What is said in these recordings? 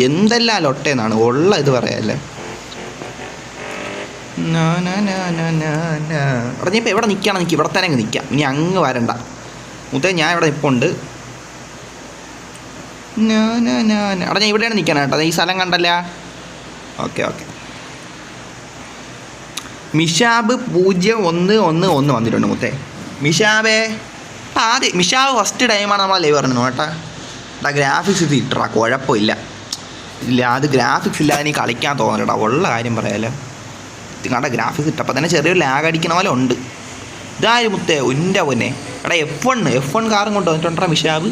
എന്തെല്ലാം ലൊട്ടേന്നാണ് ഉള്ള ഇത് പറയാല്ലേ? പറഞ്ഞപ്പോൾ എവിടെ നിൽക്കണം നിൽക്കുക ഇവിടെ തന്നെ അങ്ങ് നിൽക്കാം ഇനി അങ്ങ് വരണ്ട. മുത്തേ ഞാൻ ഇവിടെ നിൽപ്പുണ്ട് അവിടെ ഞാൻ ഇവിടെയാണ് നിൽക്കണം കേട്ടോ. ഈ സ്ഥലം കണ്ടല്ല? Okay okay. മിഷാബ് പൂജ്യം ഒന്ന് ഒന്ന് ഒന്ന് വന്നിട്ടുണ്ട് മുത്തേ. മിഷാബേ. ആദ്യം മിഷാബ് ഫസ്റ്റ് ടൈമാണ് നമ്മൾ ലൈവ് പറഞ്ഞു കേട്ടോ. ഗ്രാഫിക്സ് ഇത് ഇട്ടടാ കുഴപ്പമില്ല. ഇല്ല അത് ഗ്രാഫിക്സ് ഇല്ലാതെ നീ കളിക്കാൻ തോന്നലടാ ഉള്ള കാര്യം പറയാലോ. കണ്ട ഗ്രാഫിക്സ് ഇട്ടപ്പോൾ തന്നെ ചെറിയൊരു ലാഗ് അടിക്കണ പോലെ ഉണ്ട്. ഇതാര് മുത്തേ? ഉന്റെ പൊന്നെ. എടാ എഫ് വൺ എഫ് വൺ കാറും കൊണ്ട് വന്നിട്ടുണ്ടാ മിഷാബ്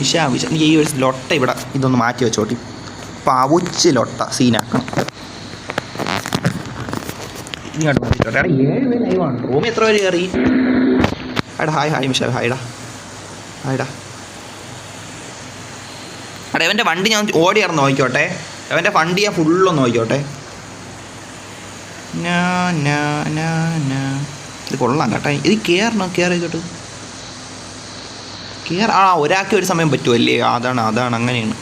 വിഷാബ് നീ ഈ ഒരു ലൊട്ട ഇവിടെ ഇതൊന്ന് മാറ്റി വെച്ചോട്ടി. പാവുച്ച് ലൊട്ട സീനാക്കണം ഇങ്ങോട്ട് ഏഴ് പേര് ലൈവാണ് റൂമിൽ എത്ര പേര് കയറി? എടാ ഹായ് ഹായ് മിഷാബ് ഹായ്ടാ ഹായ്ടാ എടാ അവന്റെ വണ്ടി ഞാൻ ഓടി ഇറന്ന് നോക്കിക്കോട്ടെ. അവന്റെ വണ്ടി ഞാൻ ഫുള്ളൊന്ന് നോക്കിക്കോട്ടെ. ഇത് കൊള്ളാം കേട്ടോ. ഇത് കയറണം കെയർ ചെയ്തോട്ട് കയറ ആ ഒരാൾക്ക് ഒരു സമയം പറ്റുമല്ലേ? അതാണ് അതാണ് അങ്ങനെയാണ്.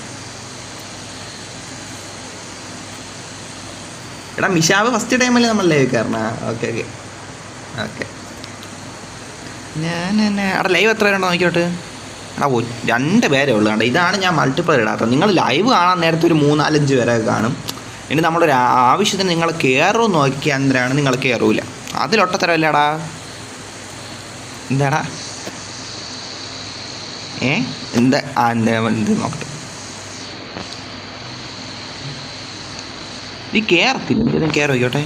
എടാ മിഷാബ് ഫസ്റ്റ് ടൈമല്ലേ നമ്മൾ ലൈവ് കയറണ ഓക്കെ ഓക്കെ ഓക്കെ ഞാൻ എടാ ലൈവ് എത്ര പേരുണ്ടോ? നോക്കിയോട്ട് രണ്ട് പേരേ ഉള്ളൂ കണ്ടോ? ഇതാണ് ഞാൻ മൾട്ടിപ്പിൾ ഇടാത്തത്. നിങ്ങൾ ലൈവ് കാണാൻ നേരത്തെ ഒരു മൂന്നാലഞ്ച് പേരെ കാണും. ഇനി നമ്മളൊരു ആവശ്യത്തിന് നിങ്ങൾ കയറുമെന്ന് നോക്കിയാൽ അന്നേരമാണ് നിങ്ങൾ കയറൂല അതിലൊട്ടത്തരമല്ലേടാ എന്താടാ? ഏ? എന്താ? ആ എന്താ എന്ത് നോക്കട്ടെ. നീ കയറത്തില്ല എന്തെങ്കിലും കയറി വയ്ക്കോട്ടെ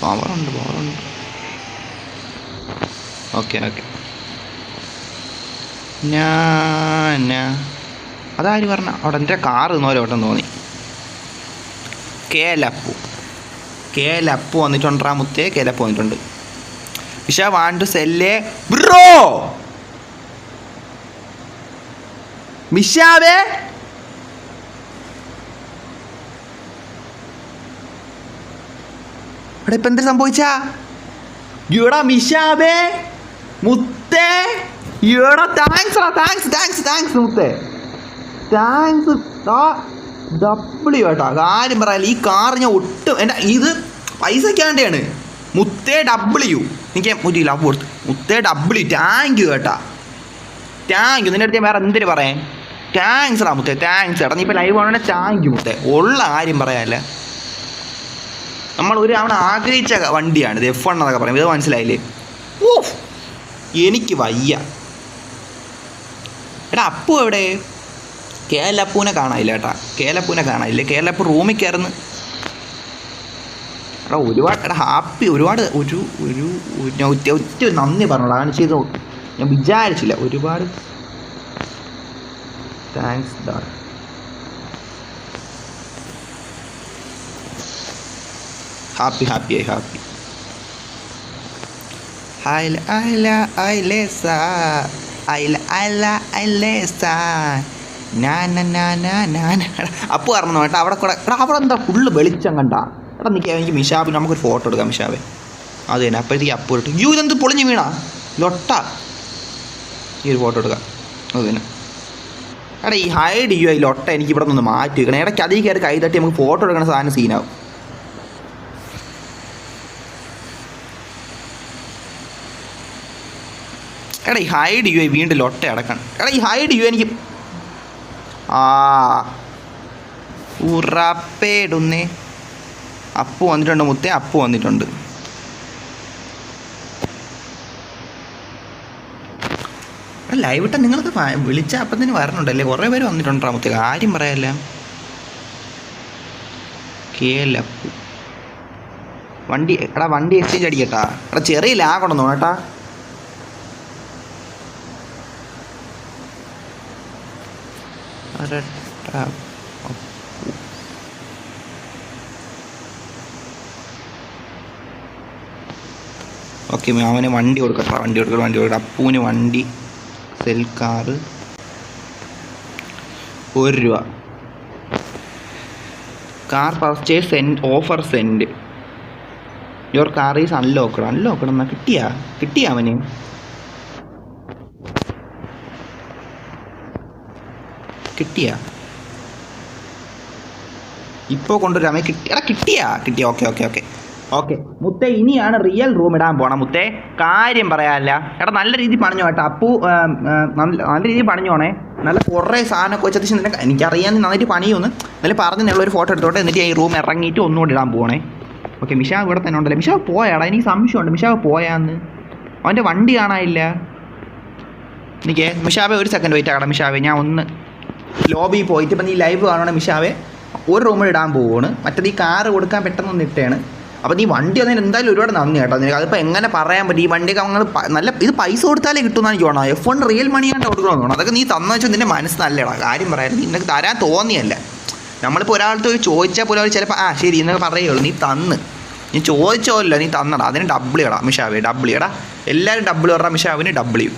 പവറുണ്ട് പവറുണ്ട് ഓക്കെ ഓക്കെ ഞാന അതാര് പറഞ്ഞ? അവിടെ എന്റെ കാറ് ഇന്നോലെ ഓട്ടം തോന്നി. കേലപ്പു. കേലപ്പു വന്നിട്ടുണ്ടാ മുത്തേ കേലപ്പു വന്നിട്ടുണ്ട്. വിഷ വാണ്ട് സെല്ലേ. ബ്രോ! മിഷാവേ അവിടെ ഇപ്പം എന്ത് സംഭവിച്ചാ? എടാ മിഷാബേ മുത്തേ! എടാ താങ്ക്സ് ആ താങ്ക്സ് താങ്ക്സ് താങ്ക്സ് മുത്തേ. താങ്ക്സ് ആ ഡബ്ല്യു കേട്ടോ കാര്യം പറയാല്ല ഈ കാർ ഞാൻ ഒട്ടും എന്റെ ഇത് പൈസക്കാണ്ടാണ് മുത്തേ ഡബ്ല്യു എനിക്ക് ഒരു ലവ് കൊടുത്ത്. മുത്തേ ഡബ്ല്യു താങ്ക് യു കേട്ടാ താങ്ക് യു നിന്റെ അടുത്ത് വേറെ എന്തിനു പറയാൻ? താങ്ക്സ് റാ മുത്തേ താങ്ക്സ് ഏട്ടാ നീ ഇപ്പോൾ ലൈവ് ആണെങ്കിൽ താങ്ക് യു മുത്തേ. ഉള്ള കാര്യം പറയാല്ലേ നമ്മൾ ഒരു അവൻ ആഗ്രഹിച്ച വണ്ടിയാണ് ഇത് എഫ് വൺ എന്നൊക്കെ പറയും. ഇത് മനസ്സിലായില്ലേ? ഓ എനിക്ക് വയ്യ. എടാ അപ്പു എവിടെ? കേലപ്പൂനെ കാണാനില്ല കേട്ടാ. കേലപ്പൂനെ കാണാനില്ല. കേലപ്പൂ റൂമിൽ കയറുന്നു. എടാ ഒരുപാട് എടാ ഹാപ്പി ഒരുപാട് ഒരു ഒരു ഞാൻ ഒറ്റ നന്ദി പറഞ്ഞോളാം. അങ്ങനെ ചെയ്തു. ഞാൻ വിചാരിച്ചില്ല. ഒരുപാട് താങ്ക്സ് ഡാ ഹാപ്പി ഹാപ്പി ആയി ഹാപ്പി. ഹായ് അയല ലേ അയലേസ അയല ഐ അയലേസ നാന നാന നാന അപ്പു പറഞ്ഞു കേട്ടോ അവിടെ കൂടെ എടാ അവിടെ എന്താ ഫുള്ള് വെളിച്ചം കണ്ട. എടാ നിൽക്കുക എനിക്ക് മിഷാബിന് നമുക്കൊരു ഫോട്ടോ എടുക്കാം മിഷാബെ അത് തന്നെ അപ്പോഴത്തേക്ക് അപ്പു ഇട്ടു. യൂ ഇതെന്ത് പൊളിഞ്ഞ് വീണാ? ലൊട്ട. ഈ ഒരു ഫോട്ടോ എടുക്കാം. അത് തന്നെ. എടാ ഈ ഹൈഡ് യു ഈ ലൊട്ട എനിക്ക് ഇവിടെ നിന്ന് മാറ്റി വെക്കണം. ഇടയ്ക്ക് അതിൽ കയറി കൈ തട്ടി നമുക്ക് ഫോട്ടോ എടുക്കുന്ന സാധനം സീനാവും എടാ ഈ ഹൈഡ് യു വീണ്ടും ലൊട്ട അടക്കണം എടാ ഈ ഹൈഡ് യു എനിക്ക്. ആ ഉറപ്പേടുന്നേ. അപ്പ് വന്നിട്ടുണ്ട് മുത്തേ അപ്പ് വന്നിട്ടുണ്ട്. ലൈവ് ഇട്ട നിങ്ങൾക്ക് വിളിച്ച അപ്പം തന്നെ വരണുണ്ടല്ലേ? കുറേ പേര് വന്നിട്ടുണ്ടാ മുത്തേ? ആരും പറയാല്ല. കേലപ്പു വണ്ടി എടാ വണ്ടി എക്സ്ചേഞ്ച് അടിക്കട്ടാ. എടാ ചെറിയ അരട്ട ഓക്കെ അവന് വണ്ടി കൊടുക്കട്ടെ വണ്ടി കൊടുക്കട്ടെ വണ്ടി കൊടുക്കട്ടെ. അപ്പൂവിന് വണ്ടി സെൽ കാറ് ഒരു രൂപ. Car purchase send offer send your car is unlocked unlocked എന്നാ കിട്ടിയാ? കിട്ടിയാ അവന്? കിട്ടിയാ? ഇപ്പോൾ കൊണ്ടുവരാമേ കിട്ടി എടാ കിട്ടിയാ? കിട്ടിയ. Okay okay okay. ഓക്കെ. മുത്തേ ഇനിയാണ് റിയൽ റൂം ഇടാൻ പോണം. മുത്തേ കാര്യം പറയാനല്ല. എടാ നല്ല രീതിയിൽ പണിഞ്ഞോ കേട്ടോ. അപ്പു നല്ല രീതിയിൽ പണിഞ്ഞോണേ നല്ല കുറേ സാധനമൊക്കെ വെച്ച് അത്യാവശ്യം നിനക്ക് എനിക്കറിയാൻ നീ നന്നായിട്ട് പണിയൊന്ന് പറഞ്ഞ് നിങ്ങൾ ഒരു ഫോട്ടോ എടുത്തോട്ടെ. എന്നിട്ട് ഈ റൂം ഇറങ്ങിയിട്ട് ഒന്നുകൂടി ഇടാൻ പോകണേ ഓക്കെ മിഷാവ് ഇവിടെ തന്നെ ഉണ്ടല്ലോ? മിഷാവ് പോയാടാ. എനിക്ക് സംശയമുണ്ട്. മിഷാവ് പോയാന്ന്. അവന്റെ വണ്ടി കാണാനില്ല. എനിക്ക് മിഷാവേ ഒരു സെക്കൻഡ് വെയിറ്റ് ആകണം. മിഷാവേ ഞാൻ ഒന്ന് ലോബി പോയിട്ട് ഇപ്പം നീ ലൈവ് കാണണം മിഷാവെ ഒരു റൂമിൽ ഇടാൻ പോവുകയാണ് മറ്റേ ഈ കാറ് കൊടുക്കാൻ പെട്ടെന്ന് ഇട്ടേണ്. അപ്പോൾ നീ വണ്ടി വന്നതിന് എന്തായാലും ഒരുപാട് നന്ദി കേട്ടോ നിനക്ക്. അതിപ്പോൾ എങ്ങനെ പറയാൻ പറ്റും? ഈ വണ്ടിയൊക്കെ നമ്മൾ നല്ല ഇത് പൈസ കൊടുത്താലേ കിട്ടുമെന്ന് എനിക്ക് തോന്നുന്നത് എഫ് വൺ റിയൽ മണി ആണ് കൊടുക്കണമെന്ന് തോന്നുന്നു. അതൊക്കെ നീ തന്നു വെച്ചാൽ നിന്റെ മനസ്സ് നല്ലടാ കാര്യം പറയാൻ നിനക്ക് തരാൻ തോന്നിയല്ല. നമ്മളിപ്പോൾ ഒരാളത്ത് ചോദിച്ചാൽ പോലും അവർ ചിലപ്പോൾ ആ ശരി എന്നൊക്കെ പറയുള്ളൂ നീ തന്ന്. നീ ചോദിച്ചോല്ല നീ തന്നടാ. അതിന് ഡബ്ല്യൂ ഇടാ മിഷാവേ ഡബ്ല്യൂ ഇടാം എല്ലാവരും ഡബ്ല്യൂ ഇടാം മിഷാവിന് ഡബ്ല്യൂ